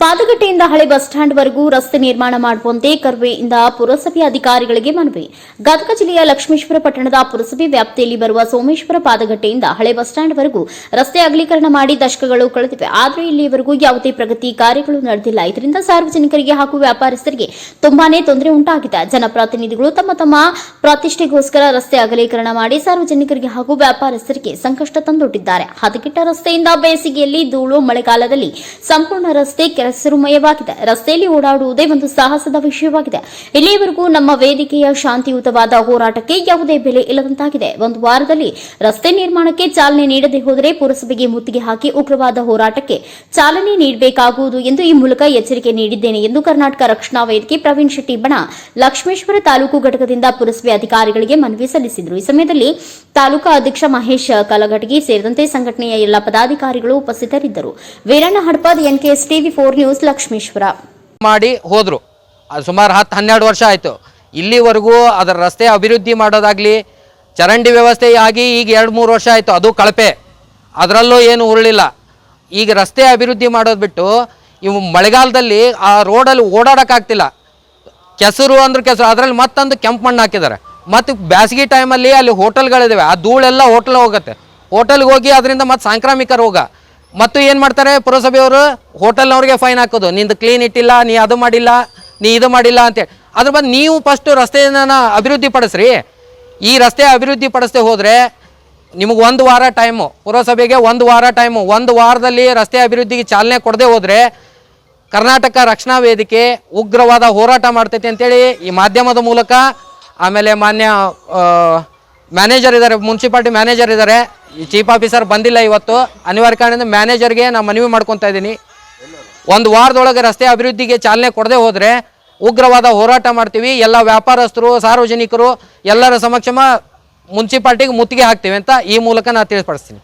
ಪಾದಗಟ್ಟೆಯಿಂದ ಹಳೆ ಬಸ್ ಸ್ಟ್ಯಾಂಡ್ವರೆಗೂ ರಸ್ತೆ ನಿರ್ಮಾಣ ಮಾಡುವಂತೆ ಕರ್ವೆಯಿಂದ ಪುರಸಭೆ ಅಧಿಕಾರಿಗಳಿಗೆ ಮನವಿ. ಗದಗ ಜಿಲ್ಲೆಯ ಲಕ್ಷ್ಮೇಶ್ವರ ಪಟ್ಟಣದ ಪುರಸಭೆ ವ್ಯಾಪ್ತಿಯಲ್ಲಿ ಬರುವ ಸೋಮೇಶ್ವರ ಪಾದಗಟ್ಟೆಯಿಂದ ಹಳೆ ಬಸ್ ಸ್ಟ್ಯಾಂಡ್ವರೆಗೂ ರಸ್ತೆ ಅಗಲೀಕರಣ ಮಾಡಿ ದಶಕಗಳು ಕಳೆದಿವೆ. ಆದರೆ ಇಲ್ಲಿಯವರೆಗೂ ಯಾವುದೇ ಪ್ರಗತಿ ಕಾರ್ಯಗಳು ನಡೆದಿಲ್ಲ. ಇದರಿಂದ ಸಾರ್ವಜನಿಕರಿಗೆ ಹಾಗೂ ವ್ಯಾಪಾರಸ್ಥರಿಗೆ ತುಂಬಾನೇ ತೊಂದರೆ ಉಂಟಾಗಿದೆ. ಜನಪ್ರತಿನಿಧಿಗಳು ತಮ್ಮ ತಮ್ಮ ಪ್ರತಿಷ್ಠೆಗೋಸ್ಕರ ರಸ್ತೆ ಅಗಲೀಕರಣ ಮಾಡಿ ಸಾರ್ವಜನಿಕರಿಗೆ ಹಾಗೂ ವ್ಯಾಪಾರಸ್ಥರಿಗೆ ಸಂಕಷ್ಟ ತಂದೊಡ್ಡಿದ್ದಾರೆ. ಹದಗೆಟ್ಟ ರಸ್ತೆಯಿಂದ ಬೇಸಿಗೆಯಲ್ಲಿ ಧೂಳು ಮಳೆಗಾಲದಲ್ಲಿ ಸಂಪೂರ್ಣ ರಸ್ತೆ ಕೆಸರುಮಯವಾಗಿದೆ ರಸ್ತೆಯಲ್ಲಿ ಓಡಾಡುವುದೇ ಒಂದು ಸಾಹಸದ ವಿಷಯವಾಗಿದೆ. ಇಲ್ಲಿಯವರೆಗೂ ನಮ್ಮ ವೇದಿಕೆಯ ಶಾಂತಿಯುತವಾದ ಹೋರಾಟಕ್ಕೆ ಯಾವುದೇ ಬೆಲೆ ಇಲ್ಲದಂತಾಗಿದೆ. ಒಂದು ವಾರದಲ್ಲಿ ರಸ್ತೆ ನಿರ್ಮಾಣಕ್ಕೆ ಚಾಲನೆ ನೀಡದೆ ಹೋದರೆ ಪುರಸಭೆಗೆ ಮುತ್ತಿಗೆ ಹಾಕಿ ಉಗ್ರವಾದ ಹೋರಾಟಕ್ಕೆ ಚಾಲನೆ ನೀಡಬೇಕಾಗುವುದು ಎಂದು ಈ ಮೂಲಕ ಎಚ್ಚರಿಕೆ ನೀಡಿದ್ದೇನೆ ಎಂದು ಕರ್ನಾಟಕ ರಕ್ಷಣಾ ವೇದಿಕೆ ಪ್ರವೀಣ್ ಶೆಟ್ಟಿ ಬಣ, ಲಕ್ಷ್ಮೇಶ್ವರ ತಾಲೂಕು ಘಟಕದಿಂದ ಪುರಸಭೆ ಅಧಿಕಾರಿಗಳಿಗೆ ಮನವಿ ಸಲ್ಲಿಸಿದರು. ಈ ಸಮಯದಲ್ಲಿ ತಾಲೂಕಾ ಅಧ್ಯಕ್ಷ ಮಹೇಶ್ ಕಲಘಟಗಿ ಸೇರಿದಂತೆ ಸಂಘಟನೆಯ ಎಲ್ಲ ಪದಾಧಿಕಾರಿಗಳು ಉಪಸ್ಥಿತರಿದ್ದರು. Veeranna Hadpad NKS TV four news Lakshmeshwar ಮಾಡಿ ಹೋದ್ರು. ಸುಮಾರು ಹತ್ತು ಹನ್ನೆರಡು ವರ್ಷ ಆಯಿತು. ಇಲ್ಲಿವರೆಗೂ ಅದರ ರಸ್ತೆ ಅಭಿವೃದ್ಧಿ ಮಾಡೋದಾಗಲಿ, ಚರಂಡಿ ವ್ಯವಸ್ಥೆ ಆಗಿ ಈಗ ಎರಡು, ಮೂರು ವರ್ಷ ಆಯಿತು. ಅದು ಕಳಪೆ. ಅದರಲ್ಲೂ ಏನು ಉರುಳಿಲ್ಲ. ಈಗ ರಸ್ತೆ ಅಭಿವೃದ್ಧಿ ಮಾಡೋದು ಬಿಟ್ಟು ಇವು ಮಳೆಗಾಲದಲ್ಲಿ ಆ ರೋಡಲ್ಲಿ ಓಡಾಡೋಕ್ಕಾಗ್ತಿಲ್ಲ. ಕೆಸರು ಅಂದ್ರೆ ಕೆಸರು. ಅದರಲ್ಲಿ ಮತ್ತೊಂದು ಕೆಂಪು ಮಣ್ಣು ಹಾಕಿದ್ದಾರೆ. ಮತ್ತು ಬ್ಯಾಸಗಿ ಟೈಮಲ್ಲಿ ಅಲ್ಲಿ ಹೋಟೆಲ್ಗಳಿದ್ದಾವೆ ಆ ಧೂಳೆಲ್ಲ ಹೋಟೆಲ್ ಹೋಗುತ್ತೆ. ಹೋಟೆಲ್ಗೆ ಹೋಗಿ ಅದರಿಂದ ಮತ್ತು ಸಾಂಕ್ರಾಮಿಕ ರೋಗ. ಮತ್ತು ಏನು ಮಾಡ್ತಾರೆ ಪುರಸಭೆಯವರು ಹೋಟೆಲ್ನವ್ರಿಗೆ ಫೈನ್ ಹಾಕೋದು. ನಿಂದು ಕ್ಲೀನ್ ಇಟ್ಟಿಲ್ಲ, ನೀ ಅದು ಮಾಡಿಲ್ಲ, ನೀ ಇದು ಮಾಡಿಲ್ಲ ಅಂತೇಳಿ ಅದ್ರ ಬಂದು ನೀವು ಫಸ್ಟು ರಸ್ತೆಯನ್ನು ಅಭಿವೃದ್ಧಿ ಪಡಿಸ್ರಿ. ಈ ರಸ್ತೆ ಅಭಿವೃದ್ಧಿ ಪಡಿಸ್ದೆ ಹೋದರೆ ನಿಮಗೆ ಒಂದು ವಾರ ಟೈಮು ಪುರಸಭೆಗೆ ಒಂದು ವಾರ ಟೈಮು ಒಂದು ವಾರದಲ್ಲಿ ರಸ್ತೆ ಅಭಿವೃದ್ಧಿಗೆ ಚಾಲನೆ ಕೊಡದೆ ಹೋದರೆ ಕರ್ನಾಟಕ ರಕ್ಷಣಾ ವೇದಿಕೆ ಉಗ್ರವಾದ ಹೋರಾಟ ಮಾಡ್ತೈತೆ ಅಂತೇಳಿ ಈ ಮಾಧ್ಯಮದ ಮೂಲಕ ಆಮೇಲೆ ಮಾನ್ಯ ಮ್ಯಾನೇಜರ್ ಇದ್ದಾರೆ ಮುನ್ಸಿಪಾಲ್ಟಿ ಮ್ಯಾನೇಜರ್ ಇದ್ದಾರೆ. ಚೀಫ್ ಆಫೀಸರ್ ಬಂದಿಲ್ಲ ಇವತ್ತು. ಅನಿವಾರ್ಯ ಕಾರಣದಿಂದ ಮ್ಯಾನೇಜರ್ಗೆ ನಾನು ಮನವಿ ಮಾಡ್ಕೊತಾ ಇದ್ದೀನಿ. ಒಂದು ವಾರದೊಳಗೆ ರಸ್ತೆ ಅಭಿವೃದ್ಧಿಗೆ ಚಾಲನೆ ಕೊಡದೆ ಹೋದರೆ ಉಗ್ರವಾದ ಹೋರಾಟ ಮಾಡ್ತೀವಿ. ಎಲ್ಲ ವ್ಯಾಪಾರಸ್ಥರು, ಸಾರ್ವಜನಿಕರು ಎಲ್ಲರ ಸಮಕ್ಷಮ ಮುನ್ಸಿಪಾಲ್ಟಿಗೆ ಮುತ್ತಿಗೆ ಹಾಕ್ತೀವಿ ಅಂತ ಈ ಮೂಲಕ ನಾನು ತಿಳಿಸ್ಪಡಿಸ್ತೀನಿ.